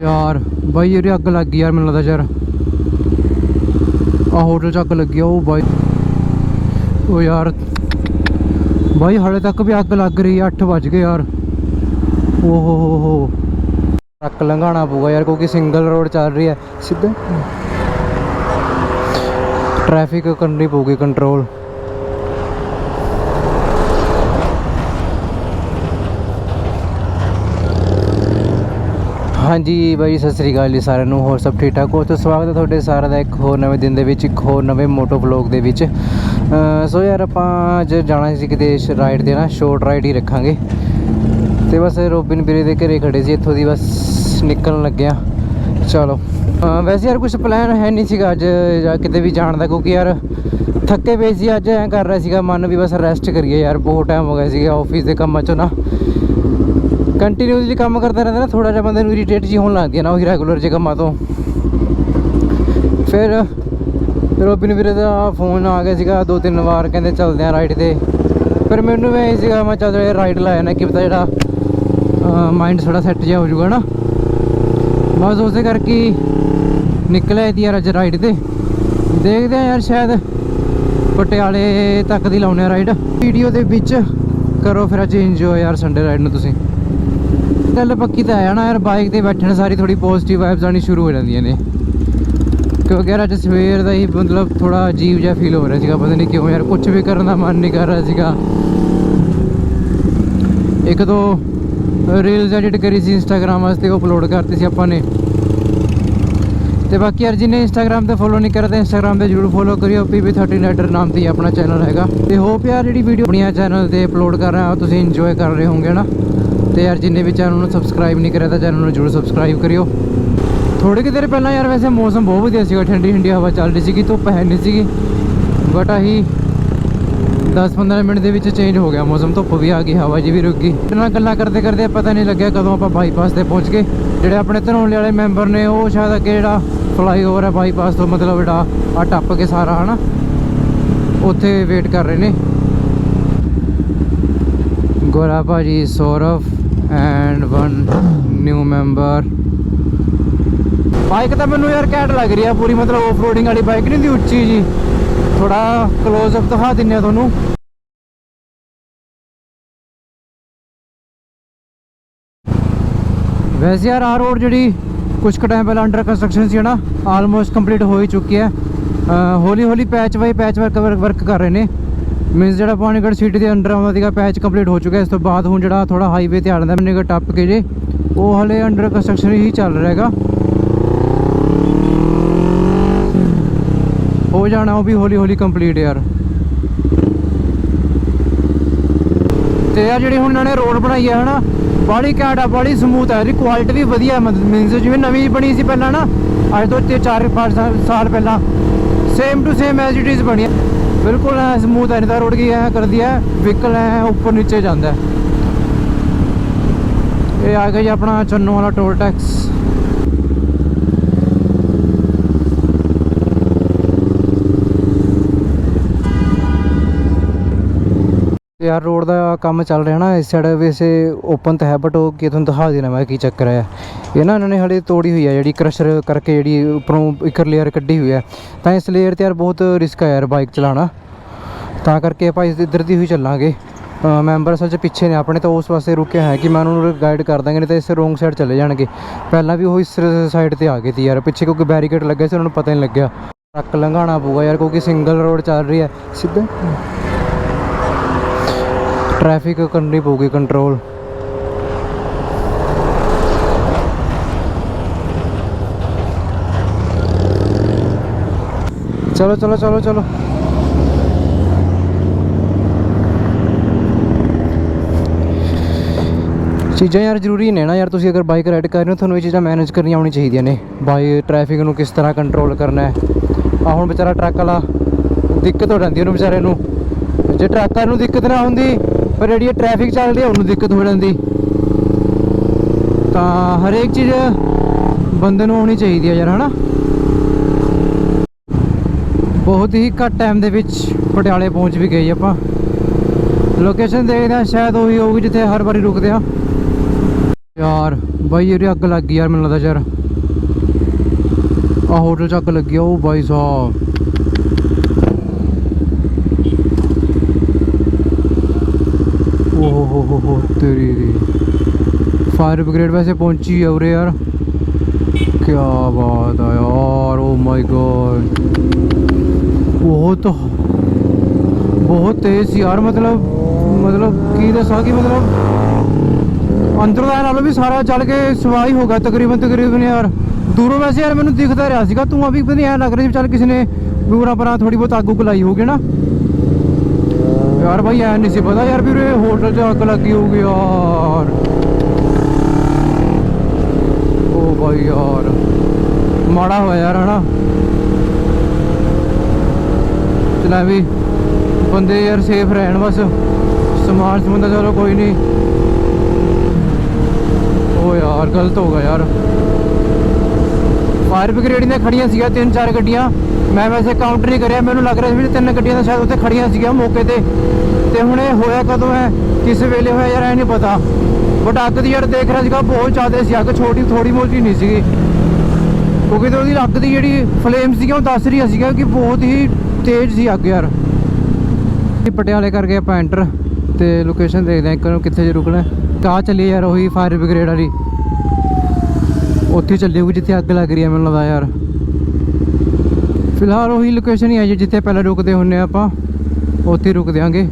ਯਾਰ ਬਾਈ ਇਹਦੀ ਅੱਗ ਲੱਗ ਗਈ ਯਾਰ ਮੈਨੂੰ ਲੱਗਦਾ ਯਾਰ। ਆ ਹੋਟਲ 'ਚ ਅੱਗ ਲੱਗੀ ਆ ਉਹ ਬਾਈ। ਉਹ ਯਾਰ ਬਾਈ ਹਾਲੇ ਤੱਕ ਵੀ ਅੱਗ ਲੱਗ ਰਹੀ ਆ 8 ਵੱਜ ਗਏ ਯਾਰ। ਓ ਹੋ ਹੋ। ਹੋ ਟਰੱਕ ਲੰਘਾਉਣਾ ਪਊਗਾ ਯਾਰ ਕਿਉਂਕਿ ਸਿੰਗਲ ਰੋਡ ਚੱਲ ਰਹੀ ਹੈ। ਸਿੱਧਾ? ਟ੍ਰੈਫਿਕ ਕਰਨੀ ਪਊਗੀ ਕੰਟਰੋਲ ਹਾਂਜੀ ਬਾਈ, ਸਤਿ ਸ੍ਰੀ ਅਕਾਲ ਜੀ ਸਾਰਿਆਂ ਨੂੰ, ਹੋਰ ਸਭ ਠੀਕ ਠਾਕ ਹੋ? ਤਾਂ ਸਵਾਗਤ ਹੈ ਤੁਹਾਡੇ ਸਾਰਿਆਂ ਦਾ ਇੱਕ ਹੋਰ ਨਵੇਂ ਦਿਨ ਦੇ ਵਿੱਚ, ਇੱਕ ਹੋਰ ਨਵੇਂ ਮੋਟੋ ਵਲੌਗ ਦੇ ਵਿੱਚ। ਸੋ ਯਾਰ ਆਪਾਂ ਅੱਜ ਜਾਣਾ ਸੀ ਕਿਤੇ ਰਾਈਡ ਤੇ ਨਾ ਸ਼ੋਰਟ ਰਾਈਡ ਹੀ ਰੱਖਾਂਗੇ। ਤੇ ਬਸ ਰੋਬਿਨ ਵੀਰੇ ਦੇ ਘਰੇ ਖੜੇ ਸੀ, ਇੱਥੋਂ ਦੀ ਬਸ ਨਿਕਲਣ ਲੱਗਿਆ। ਚਲੋ। ਵੈਸੇ ਯਾਰ ਕੁਝ ਪਲਾਨ ਹੈ ਨਹੀਂ ਸੀਗਾ ਅੱਜ, ਜਾਂ ਕਿਤੇ ਵੀ ਜਾਣ ਦਾ, ਕਿਉਂਕਿ ਯਾਰ ਥੱਕੇ ਪਏ ਸੀ ਅੱਜ, ਐਂ ਕਰ ਰਿਹਾ ਸੀਗਾ, ਮਨ ਵੀ ਬਸ ਰੈਸਟ ਕਰੀਏ ਯਾਰ, ਬਹੁਤ ਟਾਈਮ ਹੋ ਗਿਆ ਸੀਗਾ ਆਫਿਸ ਦੇ ਕੰਮਾਂ ਚੋਂ ਨਾ। ਕੰਟੀਨਿਊਸਲੀ ਕੰਮ ਕਰਦਾ ਰਹਿੰਦਾ ਨਾ ਥੋੜਾ ਜਿਹਾ ਬੰਦੇ ਨੂੰ ਇਰੀਟੇਟ ਜੀ ਹੋਣ ਲੱਗ ਗਿਆ ਨਾ, ਉਹੀ ਰੈਗੂਲਰ ਜੇ ਕੰਮਾਂ ਤੋਂ। ਫਿਰ ਰੋਬਿਨ ਵੀਰੇ ਦਾ ਫੋਨ ਆ ਗਿਆ ਸੀਗਾ ਦੋ ਤਿੰਨ ਵਾਰ, ਕਹਿੰਦੇ ਚੱਲਦੇ ਆ ਰਾਈਡ ਤੇ। ਫਿਰ ਮੈਨੂੰ ਵੀ ਇਹ ਸੀਗਾ, ਮੈਂ ਚੱਲ ਰਾਈਡ ਲਾਇਆ ਨਾ ਕਿ ਪਤਾ ਜਿਹੜਾ ਮਾਈਂਡ ਥੋੜਾ ਸੈੱਟ ਜਿਹਾ ਹੋ ਜਾਊਗਾ ਨਾ ਬਸ ਉਸੇ ਕਰਕੇ ਨਿਕਲਿਆ ਸੀ ਯਾਰ ਅੱਜ ਰਾਈਡ ਤੇ। ਦੇਖਦੇ ਆ ਯਾਰ ਸ਼ਾਇਦ ਪਟਿਆਲੇ ਤੱਕ ਦੀ ਲਾਉਨੇ ਆ ਰਾਈਡ ਵੀਡੀਓ ਦੇ ਵਿੱਚ ਕਰੋ ਫਿਰ ਅੱਜ ਇੰਜੋਏ ਯਾਰ ਸੰਡੇ ਰਾਈਡ ਨੂੰ ਤੁਸੀਂ। ਗੱਲ ਪੱਕੀ ਤਾਂ ਹੈ ਨਾ ਯਾਰ ਬਾਈਕ ਤੇ ਬੈਠਣ ਸਾਰੀ ਥੋੜੀ ਪੋਜ਼ਿਟਿਵ ਵਾਈਬਸ ਆਣੀ ਸ਼ੁਰੂ ਹੋ ਜਾਂਦੀਆਂ ਨੇ। ਕਿਉਂਕਿ ਯਾਰ ਅੱਜ ਸਵੇਰ ਦਾ ਹੀ ਮਤਲਬ ਥੋੜਾ ਅਜੀਬ ਜਿਹਾ ਫੀਲ ਹੋ ਰਿਹਾ ਸੀਗਾ, ਪਤਾ ਨਹੀਂ ਕਿਉਂ ਯਾਰ ਕੁਝ ਵੀ ਕਰਨ ਦਾ ਮਨ ਨਹੀਂ ਕਰ ਰਿਹਾ ਸੀਗਾ। ਇੱਕ ਦੋ ਰੀਲਸ ਐਡਿਟ ਕਰੀ ਸੀ ਇੰਸਟਾਗ੍ਰam ਵਾਸਤੇ, ਉਹ ਅਪਲੋਡ ਕਰਤੀ ਸੀ ਆਪਾਂ ਨੇ। ਤੇ ਬਾਕੀ ਯਾਰ ਜਿਹਨੇ ਇੰਸਟਾਗ੍ਰam ਤੇ ਫੋਲੋ ਨਹੀਂ ਕਰਦਾ ਇੰਸਟਾਗ੍ਰam ਤੇ ਜਰੂਰ ਫੋਲੋ ਕਰਿਓ PB13 ਰਾਈਡਰ ਨਾਮ ਤੇ ਆਪਣਾ ਚੈਨਲ ਹੈਗਾ। ਤੇ ਹੋਪ ਯਾਰ ਜਿਹੜੀ ਵੀਡੀਓ ਆਪਣੀਆਂ ਚੈਨਲ ਤੇ ਅਪਲੋਡ ਕਰ ਰਿਹਾ ਉਹ ਤੁਸੀਂ ਇੰਜੋਏ ਕਰ ਰਹੇ ਹੋਵੋਗੇ ਨਾ। ਤੇ ਯਾਰ ਜਿੰਨੇ ਵੀ ਚੈਨਲ ਨੂੰ ਸਬਸਕ੍ਰਾਈਬ ਨਹੀਂ ਕਰਿਆ ਤਾਂ ਚੈਨਲ ਨੂੰ ਜਰੂਰ ਸਬਸਕ੍ਰਾਈਬ ਕਰਿਓ। ਥੋੜੇ ਕਿ ਦੇਰ ਪਹਿਲਾਂ ਯਾਰ ਵੈਸੇ ਮੌਸਮ ਬਹੁਤ ਵਧੀਆ ਸੀਗਾ, ਠੰਡੀ ਠੰਡੀ ਹਵਾ ਚੱਲ ਰਹੀ ਸੀਗੀ, ਧੁੱਪ ਹੈ ਨਹੀਂ ਸੀਗੀ। ਬਟ ਆਹੀ 10-15 ਮਿੰਟ ਦੇ ਵਿੱਚ ਚੇਂਜ ਹੋ ਗਿਆ ਮੌਸਮ, ਧੁੱਪ ਵੀ ਆ ਗਈ, ਹਵਾ ਜੀ ਵੀ ਰੁਕ ਗਈ। ਇਹਦੇ ਨਾਲ ਗੱਲਾਂ ਕਰਦੇ ਕਰਦੇ ਪਤਾ ਨਹੀਂ ਲੱਗਿਆ ਕਦੋਂ ਆਪਾਂ ਬਾਈਪਾਸ ਤੇ ਪਹੁੰਚ ਗਏ। ਜਿਹੜੇ ਆਪਣੇ ਧਨੌਲੇ ਵਾਲੇ ਮੈਂਬਰ ਨੇ, ਉਹ ਸ਼ਾਇਦ ਅੱਗੇ ਜਿਹੜਾ ਫਲਾਈਓਵਰ ਹੈ ਬਾਈਪਾਸ ਤੋਂ ਮਤਲਬ ਜਿਹੜਾ ਆ ਟੱਪ ਕੇ ਸਾਰਾ, ਹਨਾ? ਉੱਥੇ ਵੇਟ ਕਰ ਰਹੇ ਨੇ। ਗੋਰਾ ਭਾਜੀ, Saurav. And one new member bike ਤਾਂ ਮੈਨੂੰ ਯਾਰ ਕੈਟ ਲੱਗ ਰਹੀ ਆ, ਪੂਰੀ ਮਤਲਬ ਆਫ ਰੋਡਿੰਗ ਵਾਲੀ ਬਾਈਕ ਨਹੀਂ ਦੀ ਉੱਚੀ ਜੀ ਥੋੜਾ ਕਲੋਜ਼ ਅਪ ਦਿਖਾ ਦਿੰਨੇ ਆ ਤੁਹਾਨੂੰ। ਵੈਸੇ ਯਾਰ ਆ ਰੋਡ ਜਿਹੜੀ ਕੁਝ ਕੁ ਟਾਈਮ ਪਹਿਲਾਂ ਅੰਡਰ ਕੰਸਟਰਕਸ਼ਨ ਸੀ ਨਾ ਆਲਮੋਸਟ ਕੰਪਲੀਟ ਹੋ ਹੀ ਚੁੱਕੀ ਹੈ। ਹੌਲੀ ਹੌਲੀ patch by patch work work ਕਰ ਰਹੇ ਨੇ। ਮੀਨਸ ਜਿਹੜਾ ਪਾਣੀਗੜ ਸਿਟੀ ਦੇ ਅੰਡਰ ਆਉਂਦਾ ਸੀਗਾ ਪੈਚ ਕੰਪਲੀਟ ਹੋ ਚੁੱਕਿਆ। ਇਸ ਤੋਂ ਬਾਅਦ ਹੁਣ ਜਿਹੜਾ ਥੋੜਾ ਹਾਈਵੇ ਤੇ ਆ ਜਾਂਦਾ ਟੱਪ ਕੇ ਜੇ, ਉਹ ਹਲੇ ਅੰਡਰ ਕੰਸਟਰਕਸ਼ਨ ਹੀ ਚੱਲ ਰਿਹਾ ਹੈਗਾ। ਹੋ ਜਾਣਾ ਉਹ ਵੀ ਹੌਲੀ ਹੌਲੀ ਕੰਪਲੀਟ ਯਾਰ। ਤੇ ਯਾਰ ਜਿਹੜੀ ਹੁਣ ਇਹਨਾਂ ਨੇ ਰੋਡ ਬਣਾਈ ਹੈ ਹਨਾ ਬਾੜੀ ਘੈਂਟ ਆ ਬਾੜੀ ਸਮੂਥ ਹੈ ਇਹਦੀ ਕੁਆਲਿਟੀ ਵੀ ਵਧੀਆ ਮੀਨਸ ਜਿਵੇਂ ਨਵੀਂ ਬਣੀ ਸੀ ਪਹਿਲਾਂ ਨਾ, ਅੱਜ ਤੋਂ 4-5 ਸਾਲ ਪਹਿਲਾਂ same to same as it is ਬਣੀ ਹੈ ਬਿਲਕੁਲ ਐ ਸਮੂਥ ਹੈ ਨਹੀਂ ਤਾਂ ਰੋਡ ਕੀ ਐ ਕਰਦੀ ਹੈ ਵਹੀਕਲ ਐ ਉੱਪਰ ਨੀਚੇ ਜਾਂਦਾ ਹੈ ਇਹ ਆ ਗਿਆ ਜੀ ਆਪਣਾ ਚੰਨੋ ਯਾਰ ਰੋਡ ਦਾ ਕੰਮ ਚੱਲ ਰਿਹਾ ਨਾ, ਇਸ ਸਾਈਡ ਵੈਸੇ ਓਪਨ ਤਾਂ ਹੈ ਬਟ ਉਹ ਕੀ ਤੁਹਾਨੂੰ ਦਿਖਾ ਦੇਣਾ ਮੈਂ ਕੀ ਚੱਕਰ ਹੈ। ਇਹ ਨਾ ਇਹਨਾਂ ਨੇ ਹਲੇ ਤੋੜੀ ਹੋਈ ਹੈ, ਜਿਹੜੀ ਕ੍ਰਸ਼ਰ ਕਰਕੇ ਜਿਹੜੀ ਉੱਪਰੋਂ ਇੱਕ ਲੇਅਰ ਕੱਢੀ ਹੋਈ ਹੈ। ਤਾਂ ਇਸ ਲੇਅਰ ਤੇ ਯਾਰ ਬਹੁਤ ਰਿਸਕ ਹੈ ਯਾਰ ਬਾਈਕ ਚਲਾਉਣਾ। ਤਾਂ ਕਰਕੇ ਆਪਾਂ ਇਸ ਇੱਧਰ ਦੀ ਹੋਈ ਚੱਲਾਂਗੇ। ਮੈਂਬਰ ਅਸਲ 'ਚ ਪਿੱਛੇ ਨੇ, ਆਪਣੇ ਤਾਂ ਉਸ ਵਾਸਤੇ ਰੁਕਿਆ ਹੈ ਕਿ ਮੈਂ ਉਹਨਾਂ ਨੂੰ ਗਾਈਡ ਕਰ ਦਾਂਗੇ, ਨਹੀਂ ਤਾਂ ਇਸ ਰੋਂਗ ਸਾਈਡ ਚਲੇ ਜਾਣਗੇ। ਪਹਿਲਾਂ ਵੀ ਉਹ ਇਸ ਸਾਈਡ ਤੇ ਆ ਗਏ ਸੀ ਯਾਰ, ਪਿੱਛੇ ਕਿਉਂਕਿ ਬੈਰੀਕੇਡ ਲੱਗਿਆ ਸੀ, ਉਹਨਾਂ ਨੂੰ ਪਤਾ ਨਹੀਂ ਲੱਗਿਆ। ਟਰੱਕ ਲੰਘਾਉਣਾ ਪਊਗਾ ਯਾਰ, ਕਿਉਂਕਿ ਸਿੰਗਲ ਰੋਡ ਚੱਲ ਰਹੀ ਹੈ। ਸਿੱਧਾ? ਟ੍ਰੈਫਿਕ ਕਰਨੀ ਪਊਗੀ ਕੰਟਰੋਲ ਚਲੋ ਚਲੋ ਚਲੋ ਚਲੋ। ਚੀਜ਼ਾਂ ਯਾਰ ਜ਼ਰੂਰੀ ਨੇ ਨਾ ਯਾਰ, ਤੁਸੀਂ ਅਗਰ ਬਾਈਕ ਰਾਈਡ ਕਰ ਰਹੇ ਹੋ, ਤੁਹਾਨੂੰ ਇਹ ਚੀਜ਼ਾਂ ਮੈਨੇਜ ਕਰਨੀਆਂ ਆਉਣੀ ਚਾਹੀਦੀਆਂ ਨੇ। ਬਾਈ ਟ੍ਰੈਫਿਕ ਨੂੰ ਕਿਸ ਤਰ੍ਹਾਂ ਕੰਟਰੋਲ ਕਰਨਾ ਹੈ। ਆ ਹੁਣ ਵਿਚਾਰਾ ਟਰੱਕ ਵਾਲਾ, ਦਿੱਕਤ ਹੋ ਜਾਂਦੀ ਉਹਨੂੰ ਵਿਚਾਰੇ ਨੂੰ। ਜੇ ਟਰੱਕਾਂ ਨੂੰ ਦਿੱਕਤ ਨਾ ਹੁੰਦੀ ਪਰ ਜਿਹੜੀ ਟ੍ਰੈਫਿਕ ਚੱਲ ਰਹੀ ਹੈ ਉਹਨੂੰ ਦਿੱਕਤ ਹੋ ਜਾਂਦੀ। ਤਾਂ ਹਰੇਕ ਚੀਜ਼ ਬੰਦੇ ਨੂੰ ਆਉਣੀ ਚਾਹੀਦੀ ਹੈ ਯਾਰ, ਹਨਾ? ਬਹੁਤ ਹੀ ਘੱਟ ਟਾਈਮ ਦੇ ਵਿੱਚ ਪਟਿਆਲੇ ਪਹੁੰਚ ਵੀ ਗਏ ਆਪਾਂ। ਲੋਕੇਸ਼ਨ ਦੇਖਦੇ ਹਾਂ ਸ਼ਾਇਦ ਉਹੀ ਹੋਊਗੀ ਜਿੱਥੇ ਹਰ ਵਾਰੀ ਰੁਕਦੇ ਆ। ਯਾਰ, ਬਾਈ, ਇਹਦੇ ਅੱਗ ਲੱਗ ਗਈ ਯਾਰ, ਮੈਨੂੰ ਲੱਗਦਾ ਯਾਰ। ਆ ਹੋਟਲ ਚ ਅੱਗ ਲੱਗੀ ਆ, ਉਹ ਬਾਈ ਸਾਹਿਬ ਓਹ ਹੋ ਹੋ ਹੋ ਤੇਰੀ ਦੀ। ਫਾਇਰ ਬ੍ਰਿਗੇਡ ਵੈਸੇ ਪਹੁੰਚੀ ਆ ਉਰੇ ਯਾਰ। ਕੀ ਬਾਤ ਆ ਯਾਰ ਓ ਮਾਈ ਗॉड ਬਹੁਤ ਬਹੁਤ ਤੇਜ਼ ਯਾਰ, ਮਤਲਬ ਮਤਲਬ ਕੀ ਦੱਸਾਂ ਕਿ ਮਤਲਬ ਅੰਦਰ ਦਾ ਨਾਲੋਂ ਵੀ ਸਾਰਾ ਚੱਲ ਕੇ ਸਵਾਈ ਹੋ ਗਿਆ ਤਕਰੀਬਨ ਤਕਰੀਬਨ ਯਾਰ। ਦੂਰੋਂ ਵੈਸੇ ਯਾਰ ਮੈਨੂੰ ਦਿਖਦਾ ਰਿਹਾ ਸੀਗਾ, ਤੂੰ ਅਭੀ ਵੀ ਐ ਲੱਗ ਰਿਹਾ ਸੀ ਚੱਲ ਕਿਸੇ ਨੇ ਦੂਰਾਂ ਪਰਾਂ ਥੋੜੀ ਬਹੁਤ ਅੱਗ ਉੱਗ ਲਾਈ ਹੋਊਗੀ ਨਾ। ਯਾਰ ਭਾਈ ਐ ਨਹੀਂ ਸੀ ਪਤਾ ਯਾਰ ਵੀ ਹੋਟਲ 'ਚ ਅੱਗ ਲੱਗੀ ਹੋਊਗੀ ਯਾਰ। ਓ ਭਾਈ ਯਾਰ, ਮਾੜਾ ਹੋਇਆ ਯਾਰ, ਹਨਾ? ਚਲਾ ਵੀ ਬੰਦੇ ਯਾਰ ਸੇਫ ਰਹਿਣ ਬਸ। ਸਮਾਨ ਸਮੂਨ ਚਲੋ ਕੋਈ ਨਹੀਂ। ਓ ਯਾਰ, ਗਲਤ ਹੋ ਗਿਆ ਯਾਰ। ਫਾਇਰ ਬ੍ਰਿਗੇਡ ਦੀਆਂ ਖੜੀਆਂ ਸੀਗੀਆਂ ਤਿੰਨ ਚਾਰ ਗੱਡੀਆਂ। ਮੈਂ ਵੈਸੇ ਕਾਊਂਟਰ ਹੀ ਕਰਿਆ, ਮੈਨੂੰ ਲੱਗ ਰਿਹਾ ਸੀ ਵੀ ਤਿੰਨ ਗੱਡੀਆਂ ਤਾਂ ਸ਼ਾਇਦ ਉੱਥੇ ਖੜੀਆਂ ਸੀਗੀਆਂ ਮੌਕੇ ਤੇ। ਤੇ ਹੁਣ ਇਹ ਹੋਇਆ ਕਦੋਂ ਹੈ? ਕਿਸ ਵੇਲੇ ਹੋਇਆ ਯਾਰ ਐ ਨਹੀਂ ਪਤਾ। ਬਟ ਅੱਗ ਦੀ ਯਾਰ ਦੇਖ ਰਿਹਾ ਸੀਗਾ, ਬਹੁਤ ਜ਼ਿਆਦਾ ਸੀ ਅੱਗ, ਛੋਟੀ ਥੋੜੀ ਮੋਟੀ ਨਹੀਂ ਸੀਗੀ। ਕਿਉਂਕਿ ਤੇ ਉਹਦੀ ਅੱਗ ਦੀ ਜਿਹੜੀ ਫਲੇਮ ਸੀਗੀ, ਉਹ ਦੱਸ ਰਹੀ ਸੀਗਾ ਕਿ ਬਹੁਤ ਹੀ ਤੇਜ਼ ਸੀ ਅੱਗ ਯਾਰ। ਇਹ ਪਟਿਆਲੇ ਕਰਕੇ ਆਪਾਂ ਐਂਟਰ ਤੇ ਲੋਕੇਸ਼ਨ ਦੇਖਦੇ ਆਂ ਇੱਕ ਨੂੰ ਕਿੱਥੇ ਜੇ ਰੁਕਣਾ। ਕਾ ਚੱਲੀ ਯਾਰ ਉਹੀ ਫਾਇਰ ਬ੍ਰਿਗੇਡ ਵਾਲੀ। ਉੱਥੇ ਚੱਲੀ ਹੋਊਗੀ ਜਿੱਥੇ ਅੱਗ ਲੱਗ ਰਹੀ ਹੈ, ਮੈਨੂੰ ਲੱਗਦਾ ਯਾਰ। ਫਿਲਹਾਲ ਉਹੀ ਲੋਕੇਸ਼ਨ ਹੀ ਹੈ ਜਿੱਥੇ ਪਹਿਲਾਂ ਰੁਕਦੇ ਹੁੰਨੇ ਆ ਆਪਾਂ, ਉੱਥੇ ਹੀ ਰੁਕ ਦਿਆਂਗੇ।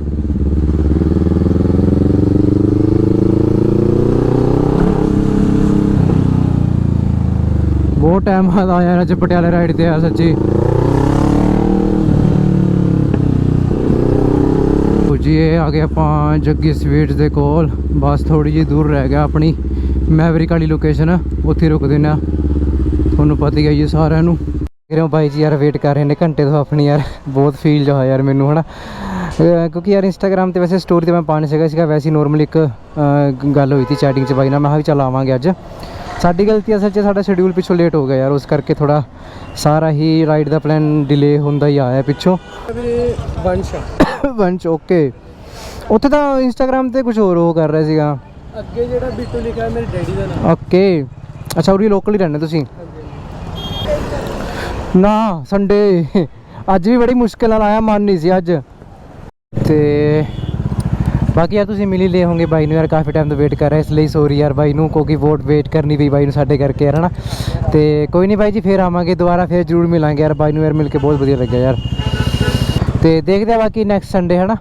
ਬਹੁਤ ਟਾਈਮ ਬਾਅਦ ਆਇਆ ਯਾਰ ਅੱਜ ਪਟਿਆਲੇ ਰਾਈਡ ਤੇ ਆ ਸੱਚੀ। ਪੁੱਜੀਏ ਆ ਗਏ ਆਪਾਂ ਜੱਗੀ ਸਵੀਟਸ ਦੇ ਕੋਲ, ਬਸ ਥੋੜੀ ਜਿਹੀ ਦੂਰ ਰਹਿ ਗਿਆ ਆਪਣੀ। ਮੈਵਰਿਕ ਵਾਲੀ ਲੋਕੇਸ਼ਨ ਉੱਥੇ ਰੁਕਦੇ ਨੇ ਤੁਹਾਨੂੰ ਪਤਾ ਹੀ ਹੈ ਜੀ ਸਾਰਿਆਂ ਨੂੰ। ਕਿਰੋਂ ਬਾਈ ਜੀ ਯਾਰ ਵੇਟ ਕਰ ਰਹੇ ਨੇ ਘੰਟੇ ਤੋਂ ਆਪਣੀ ਯਾਰ ਬਹੁਤ ਫੀਲ ਹੋਇਆ ਯਾਰ ਮੈਨੂੰ ਹਨਾ? ਕਿਉਂਕਿ ਯਾਰ ਇੰਸਟਾਗ੍ਰam ਤੇ ਵੈਸੇ ਸਟੋਰੀ ਤੇ ਮੈਂ ਪਾਣੀ ਸੀਗਾ ਸੀਗਾ ਵੈਸੇ ਨਾਰਮਲ ਇੱਕ ਗੱਲ ਹੋਈ ਸੀ ਚੈਟਿੰਗ 'ਚ ਬਾਈ ਨਾਲ ਮੈਂ ਕਿਹਾ ਵੀ ਚੱਲ ਆਵਾਂਗੇ ਅੱਜ। ਸਾਡੀ ਗਲਤੀ ਅਸਲ 'ਚ ਸਾਡਾ ਸ਼ਡਿਊਲ ਪਿੱਛੋਂ ਲੇਟ ਹੋ ਗਿਆ ਯਾਰ ਉਸ ਕਰਕੇ ਥੋੜਾ ਸਾਰਾ ਹੀ ਰਾਈਡ ਦਾ ਪਲਾਨ ਡਿਲੇ ਹੁੰਦਾ ਹੀ ਆਇਆ ਪਿੱਛੋਂ। ਵੰਸ਼ ਓਕੇ ਉੱਥੇ ਤਾਂ ਇੰਸਟਾਗ੍ਰam ਤੇ ਕੁਝ ਹੋਰ ਉਹ ਕਰ ਰਿਹਾ ਸੀਗਾ। ਅੱਗੇ ਜਿਹੜਾ ਬਿੱਟੂ ਲਿਖਿਆ ਹੈ ਮੇਰੇ ਡੈਡੀ ਦਾ ਨਾਮ। ਓਕੇ ਅੱਛਾ ਉਰੀ ਲੋਕਲ ਹੀ ਰਹਿੰਦੇ ਤੁਸੀਂ? ਨਾ ਸੰਡੇ ਅੱਜ ਵੀ ਬੜੀ ਮੁਸ਼ਕਿਲ ਨਾਲ ਆਇਆ, ਮਨ ਨਹੀਂ ਸੀ ਅੱਜ। ਤੇ ਬਾਕੀ ਯਾਰ ਤੁਸੀਂ ਮਿਲੀ ਲਏ ਹੋਗੇ ਬਾਈ ਨੂੰ ਯਾਰ, ਕਾਫੀ ਟਾਈਮ ਤੋਂ ਵੇਟ ਕਰ ਰਿਹਾ, ਇਸ ਲਈ ਸੋਰੀ ਯਾਰ ਬਾਈ ਨੂੰ, ਕਿਉਂਕਿ ਵੋਟ ਵੇਟ ਕਰਨੀ ਪਈ ਬਾਈ ਨੂੰ ਸਾਡੇ ਕਰਕੇ ਯਾਰ, ਹਨਾ? ਤੇ ਕੋਈ ਨਹੀਂ ਬਾਈ ਜੀ, ਫੇਰ ਆਵਾਂਗੇ ਦੁਬਾਰਾ, ਫੇਰ ਜ਼ਰੂਰ ਮਿਲਾਂਗੇ ਯਾਰ, ਬਾਈ ਨੂੰ ਯਾਰ, ਮਿਲ ਕੇ ਬਹੁਤ ਵਧੀਆ ਲੱਗਿਆ ਯਾਰ। ਤੇ ਦੇਖਦੇ ਆ ਬਾਕੀ ਨੈਕਸਟ ਸੰਡੇ ਹਨਾ?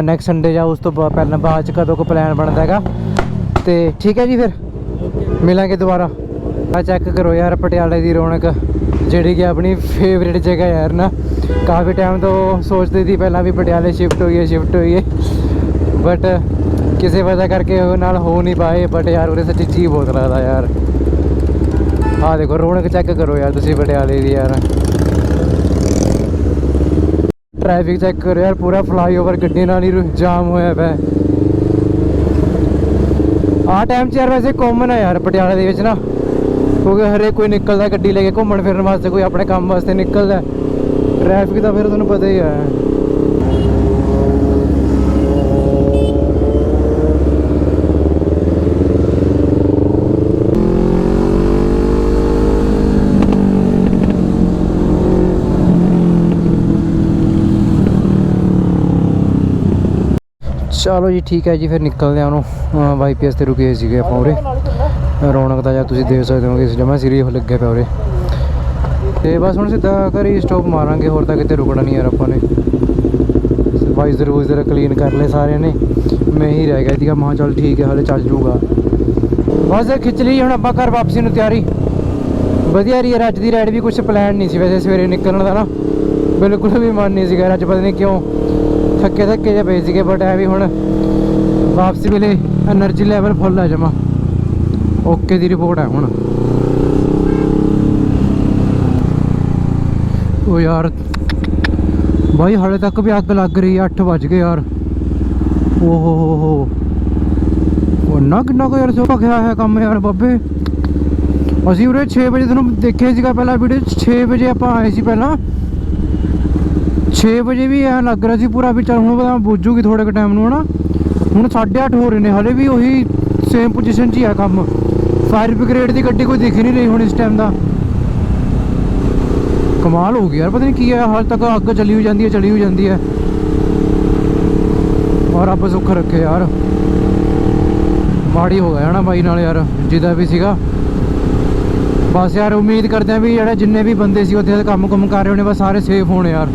ਨੈਕਸਟ ਸੰਡੇ ਜਾਂ ਉਸ ਤੋਂ ਬਾ- ਪਹਿਲਾਂ ਬਾਅਦ ਚ ਕਦੋਂ ਕੋ ਪਲਾਨ ਬਣਦਾ ਹੈਗਾ। ਤੇ ਠੀਕ ਹੈ ਜੀ ਫਿਰ। ਮਿਲਾਂਗੇ ਦੁਬਾਰਾ। ਆ ਚੈੱਕ ਕਰੋ ਯਾਰ, ਪਟਿਆਲੇ ਦੀ ਰੌਣਕ। ਜਿਹੜੀ ਕਿ ਆਪਣੀ ਫੇਵਰੇਟ ਜਗ੍ਹਾ ਯਾਰ ਨਾ, ਕਾਫੀ ਟਾਈਮ ਤੋਂ ਸੋਚਦੇ ਸੀ ਪਹਿਲਾਂ ਵੀ ਪਟਿਆਲੇ ਸ਼ਿਫਟ ਹੋਈਏ ਸ਼ਿਫਟ ਹੋਈਏ ਬਟ ਕਿਸੇ ਵਜ੍ਹਾ ਕਰਕੇ ਉਹ ਨਾਲ ਹੋ ਨਹੀਂ ਪਾਏ ਬਟ ਯਾਰ ਉਰੇ ਸੱਚੀ ਜੀ ਬਹੁਤ ਲੱਗਦਾ ਯਾਰ। ਆਹ ਦੇਖੋ, ਰੌਣਕ ਚੈੱਕ ਕਰੋ ਯਾਰ ਤੁਸੀਂ ਪਟਿਆਲੇ ਦੀ ਯਾਰ। ਟ੍ਰੈਫਿਕ ਚੈੱਕ ਕਰੋ ਯਾਰ, ਪੂਰਾ ਫਲਾਈਓਵਰ ਗੱਡੀ ਨਾਲ ਹੀ ਜਾਮ ਹੋਇਆ ਪਿਆ। ਆ ਟਾਈਮ 'ਚ ਯਾਰ ਵੈਸੇ ਕਾਮਨ ਹੈ ਯਾਰ ਪਟਿਆਲੇ ਦੇ ਵਿੱਚ ਨਾ। ਕਿਉਂਕਿ ਹਰੇਕ ਕੋਈ ਨਿਕਲਦਾ ਗੱਡੀ ਲੈ ਕੇ, ਘੁੰਮਣ ਫਿਰਨ ਵਾਸਤੇ, ਕੋਈ ਆਪਣੇ ਕੰਮ ਵਾਸਤੇ ਨਿਕਲਦਾ ਟ੍ਰੈਫਿਕ ਦਾ ਫਿਰ ਤੁਹਾਨੂੰ ਪਤਾ ਹੀ ਹੈ। ਚਲੋ ਜੀ, ਠੀਕ ਹੈ ਜੀ, ਫਿਰ ਨਿਕਲਦੇ ਆ ਉਹਨੂੰ। ਵਾਈਪੀਐਸ ਤੇ ਰੁਕੇ ਸੀਗੇ ਆਪਾਂ ਉਰੇ। ਰੌਣਕ ਦਾ ਜਾਂ ਤੁਸੀਂ ਦੇਖ ਸਕਦੇ ਹੋ ਕਿ ਜਮਾ ਸੀਰੀ ਲੱਗਿਆ ਪਿਆ ਉਰੇ। ਤੇ ਬਸ ਹੁਣ ਸਿੱਧਾ ਘਰ ਹੀ ਸਟਾਪ ਮਾਰਾਂਗੇ, ਹੋਰ ਤਾਂ ਕਿਤੇ ਰੁਕਣਾ ਨਹੀਂ ਯਾਰ ਆਪਾਂ ਨੇ। ਵਾਈਜ਼ਰ ਵਾਈਜ਼ਰ ਕਲੀਨ ਕਰ ਲਏ ਸਾਰਿਆਂ ਨੇ। ਮੈਂ ਹੀ ਰਹਿ ਗਿਆ ਸੀਗਾ, ਮਾਂ ਚੱਲ ਠੀਕ ਹੈ, ਹਲੇ ਚੱਲ ਜੂਗਾ। ਬਸ ਖਿੱਚ ਲਈ, ਹੁਣ ਆਪਾਂ ਘਰ ਵਾਪਸੀ ਨੂੰ ਤਿਆਰੀ। ਵਧੀਆ ਰਹੀ ਹੈ ਅੱਜ ਦੀ ਰਾਈਡ ਵੀ ਕੁਝ ਪਲਾਨ ਨਹੀਂ ਸੀ ਵੈਸੇ ਸਵੇਰੇ ਨਿਕਲਣ ਦਾ ਨਾ। ਬਿਲਕੁਲ ਵੀ ਮਨ ਨਹੀਂ ਸੀਗਾ ਅੱਜ ਪਤਾ ਨਹੀਂ ਕਿਉਂ ਥੱਕੇ ਥੱਕੇ ਜਿਹਾ ਪਏ ਸੀਗੇ ਬਟ ਐ ਵੀ ਹੁਣ ਵਾਪਸੀ ਵੇਲੇ એનર્ਜੀ ਲੈਵਲ ਫੁੱਲ ਆ ਜਮਾ ਓਕੇ ਦੀ ਰਿਪੋਰਟ ਹੈ ਹੁਣ। ਉਹ ਯਾਰ, ਬਾਈ ਹਾਲੇ ਤੱਕ ਵੀ ਅੱਗ ਲੱਗ ਰਹੀ ਹੈ 8 ਵਜ ਗਏ ਯਾਰ। ਓ ਹੋ ਹੋ। ਹੋ ਉਹ ਨਾ ਕਿੰਨਾ ਕੁ ਯਾਰ ਸੋ ਭਖਿਆ ਹੈ ਕੰਮ ਯਾਰ ਬੱਬੇ। ਅਸੀਂ ਉਰੇ 6 ਵਜੇ ਤੁਹਾਨੂੰ ਦੇਖਿਆ ਸੀਗਾ ਪਹਿਲਾਂ ਵੀਡੀਓ 6 ਵਜੇ ਆਪਾਂ ਆਏ ਸੀ ਪਹਿਲਾਂ। 6 ਵਜੇ ਵੀ ਐਂ ਲੱਗ ਰਿਹਾ ਸੀ ਪੂਰਾ ਵੀ ਚੱਲ ਹੁਣ ਪਤਾ ਬੁੱਝੂਗੀ ਥੋੜੇ ਕੁ ਟਾਈਮ ਨੂੰ ਹਨਾ। ਹੁਣ 8:30 ਹੋ ਰਹੇ ਨੇ, ਹਲੇ ਵੀ ਉਹੀ ਸੇਮ ਪੋਜੀਸ਼ਨ 'ਚ ਹੀ ਆ ਕੰਮ। ਫਾਇਰ ਬ੍ਰਿਗੇਡ ਦੀ ਗੱਡੀ ਕੋਈ ਦਿਖ ਨਹੀਂ ਰਹੀ ਹੁਣ ਇਸ ਟਾਈਮ ਦਾ। ਕਮਾਲ ਹੋ ਗਿਆ ਯਾਰ, ਪਤਾ ਨਹੀਂ ਕੀ ਹੈ, ਹਾਲ ਤੱਕ ਅੱਗ ਚਲੀ ਹੋ ਜਾਂਦੀ ਹੈ, ਚਲੀ ਹੋ ਜਾਂਦੀ ਹੈ। ਔਰ ਰੱਬ ਸੁੱਖ ਰੱਖੇ ਯਾਰ। ਮਾੜੀ ਹੋ ਗਿਆ ਨਾ ਬਾਈ ਨਾਲ ਯਾਰ ਜਿਹਦਾ ਵੀ ਸੀਗਾ। ਬਸ ਯਾਰ, ਉਮੀਦ ਕਰਦੇ ਆ ਵੀ ਜਿਹੜੇ ਜਿੰਨੇ ਵੀ ਬੰਦੇ ਸੀ, ਉੱਥੇ ਕੰਮ ਕੁਮ ਕਰ ਰਹੇ ਹੋਣੇ, ਬਸ ਸਾਰੇ ਸੇਫ ਹੋਣ ਯਾਰ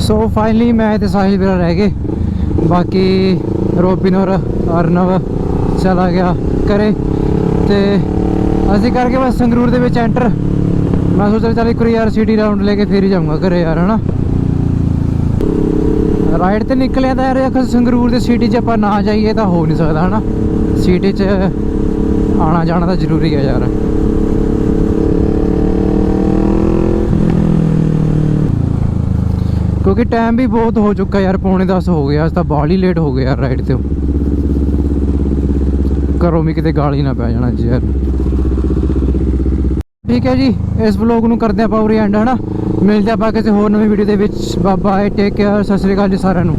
ਸੋ ਫਾਈਨਲੀ ਮੈਂ ਤੇ ਸਾਹਿਲ ਵੀਰਾ ਰਹਿ ਗਏ। ਬਾਕੀ ਰੋਬਿਨ ਔਰ ਅਰਨਵ ਚਲਾ ਗਿਆ ਕਰੇ ਤੇ ਅਸੀਂ ਕਰਕੇ ਬਸ ਸੰਗਰੂਰ ਦੇ ਵਿੱਚ ਐਂਟਰ ਮੈਂ ਸੋਚ ਰਿਹਾ ਚੱਲ ਇੱਕ ਵਾਰੀ ਯਾਰ ਸਿਟੀ ਰਾਉਂਡ ਲੈ ਕੇ ਫੇਰ ਹੀ ਜਾਊਂਗਾ ਘਰੇ ਯਾਰ, ਹਨਾ? ਰਾਈਡ ਤੇ ਨਿਕਲਿਆ ਤਾਂ ਯਾਰ ਅਖਰ ਸੰਗਰੂਰ ਦੇ ਸਿਟੀ 'ਚ ਆਪਾਂ ਨਾ ਜਾਈਏ ਤਾਂ ਹੋ ਨਹੀਂ ਸਕਦਾ, ਹਨਾ? ਸਿਟੀ 'ਚ ਆਣਾ ਜਾਣਾ ਤਾਂ ਜ਼ਰੂਰੀ ਹੈ ਯਾਰ। ਕਿਉਂਕਿ ਟਾਈਮ ਵੀ ਬਹੁਤ ਹੋ ਚੁੱਕਾ ਯਾਰ, ਪੌਣੇ 10 ਹੋ ਗਿਆ ਅੱਜ ਤਾਂ ਬਾਹਲੀ ਲੇਟ ਹੋ ਗਿਆ ਯਾਰ ਰਾਈਡ ਤੇ। ਘਰੋਂ ਵੀ ਕਿਤੇ ਗਾਲੀ ਨਾ ਪੈ ਜਾਣਾ ਜੀ ਯਾਰ। ਠੀਕ ਹੈ ਜੀ, ਇਸ ਵਲੌਗ ਨੂੰ ਕਰਦੇ ਆਪਾਂ ਉਰੇ ਐਂਡ ਹਨਾ? ਮਿਲਦੇ ਆਪਾਂ ਕਿਸੇ ਹੋਰ ਨਵੀਂ ਵੀਡੀਓ ਦੇ ਵਿੱਚ। Bye take care Sat Sri ਅਕਾਲ ਜੀ ਸਾਰਿਆਂ ਨੂੰ।